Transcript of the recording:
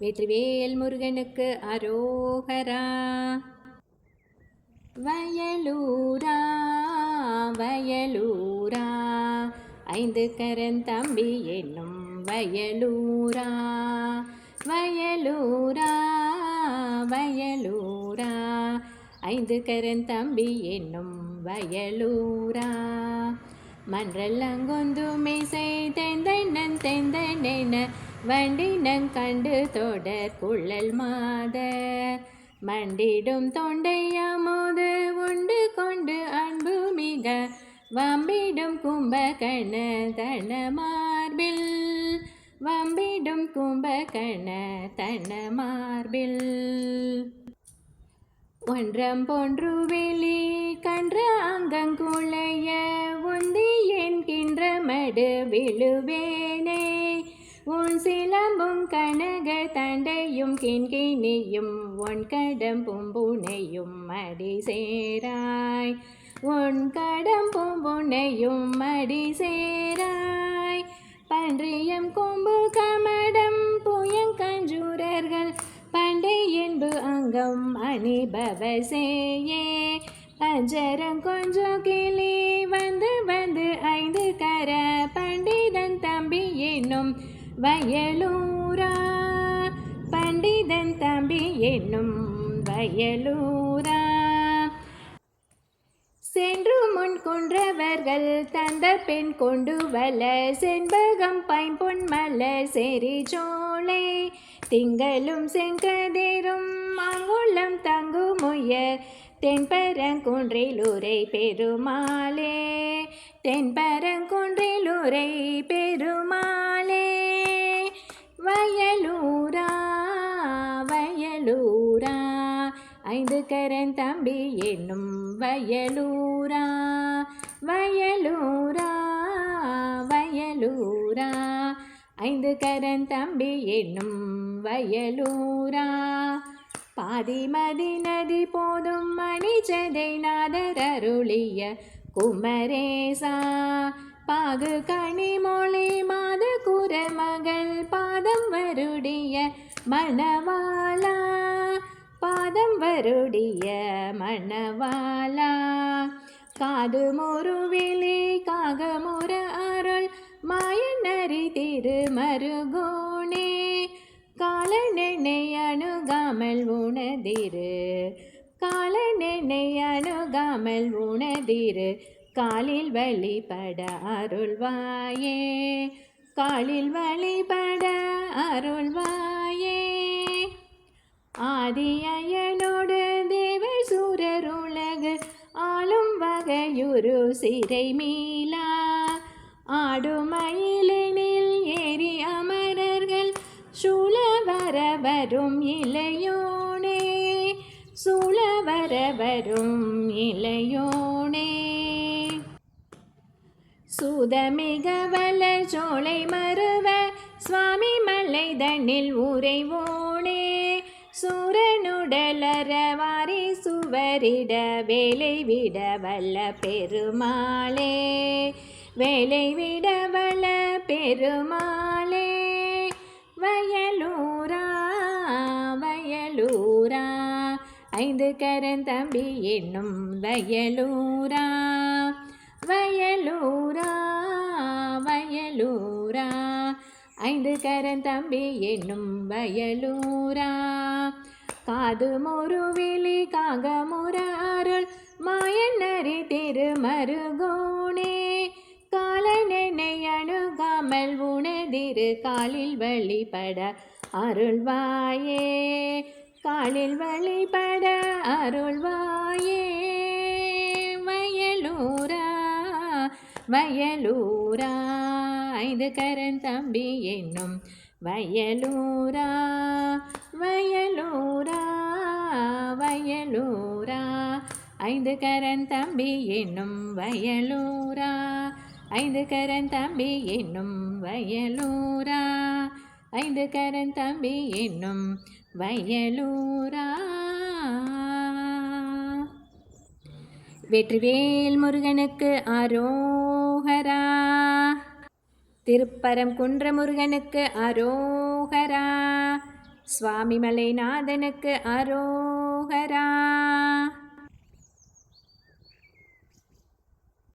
வெற்றிவேல் முருகனுக்கு அரோகரா. வயலூரா வயலூரா. ஐந்து கரன் தம்பி என்னும் வயலூரா. வயலூரா வயலூரா. ஐந்து கரன் தம்பி என்னும் வயலூரா. மன்றல்லங்கொந்து மிசை தெந்தெண்ணன். வண்டினங்கண்டு தொடர் குழல் மாத. மண்டிடும் தொண்டையமோது உண்டு கொண்டு அன்பு மிக. வம்பிடும் கும்பகண தன மார்பில். வம்பிடும் கும்பகண தன மார்பில். ஒன்றம் போன்று வெளி கன்ற அங்கங்குளைய உந்தி என்கின்ற மடு விழுவேனே. உன் சிலம்பும் கனக தண்டையும் கிண்கிணியும் உன் கடம் பூம்புனையும் மடி சேராய். உன் கடம் பூம்புனையும் மடி சேராய். பன்றியம் கொம்பு கமடம் புயங்கஞ்சூரர்கள் பண்டை என்பு அங்கம் அணிபவசேயே பஞ்சரம் கொஞ்சம் கிளி வந்து வந்து ஐந்து கர பண்டிதன் தம்பி என்னும் வயலூரா பண்டிதன் தம்பி என்னும் வயலூரா. சென்று முன் கொன்றவர்கள் தந்த பெண் கொண்டு வல செண்பகம் பைம்பொன் மல செறி சோலை. திங்களும் செங்கதேரும் அங்குள்ளம் தங்குமுயர் தென்பரங்குன்றில் உரை பெருமாளே. தென்பரங்குன்றில் உரை பெரும் கரன் தம்பி என்னும் வயலூரா வயலூரா வயலூரா. ஐந்து கரன் தம்பி என்னும் வயலூரா. பாதிமதி நதி போதும் மணிச்சதை நாதர் அருளிய குமரேசா. பாகு கனிமொழி மாத குர மகள் பாதம் வருடைய மணவாளா. பாதம் வருடிய மணவாலா காது முருவிலே காகமுற அருள். மாயனரி திருமருகோணே காலனெண்ணை அணுகாமல் உணதிரு காலனெண்ணை அணுகாமல் உணதிரு காலில் வழிபட அருள்வாயே. காலில் வழிபட அருள்வாயே. ஆதியனோடு தேவ சூரருலகு ஆளும் வகையுரு சிறை மீளா. ஆடுமயிலெனில் ஏறி அமரர்கள் சூழ வர வரும் இளையோனே சூழ வர வரும் இளையோனே. சூதமிக வளர் சோலை மறுவ சுவாமி மலை தண்ணில் உறைவோனே. சூரனுடலற வாரி சுவரிட வேலை விட வல்ல பெருமாளே. வேலை விட வல்ல பெருமாளே. வயலூரா வயலூரா ஐந்து கரந்தம்பி என்னும் வயலூரா. வயலூரா வயலூரா ஐந்து கரந்தம்பி என்னும் வயலூரா. காது முருவிழி காகமுற அருள் மாயனரி திருமருகோணே காலனெண்ணை அணுகாமல் உணதிரு காலில் வழிபட அருள்வாயே. காலில் வழிபட அருள்வாயே. வயலூரா வயலூரா ஐந்து கரன் தம்பி என்னும் வயலூரா. வயல் ஐந்து கரன் தம்பி என்னும் வயலூரா. ஐந்து கரன் தம்பி என்னும் வயலூரா. ஐந்து கரன் தம்பி என்னும் வயலூரா. வெற்றிவேல் முருகனுக்கு அரோகரா. திருப்பரம் குன்ற முருகனுக்கு அரோகரா. சுவாமி மலைநாதனுக்கு அரோகரா.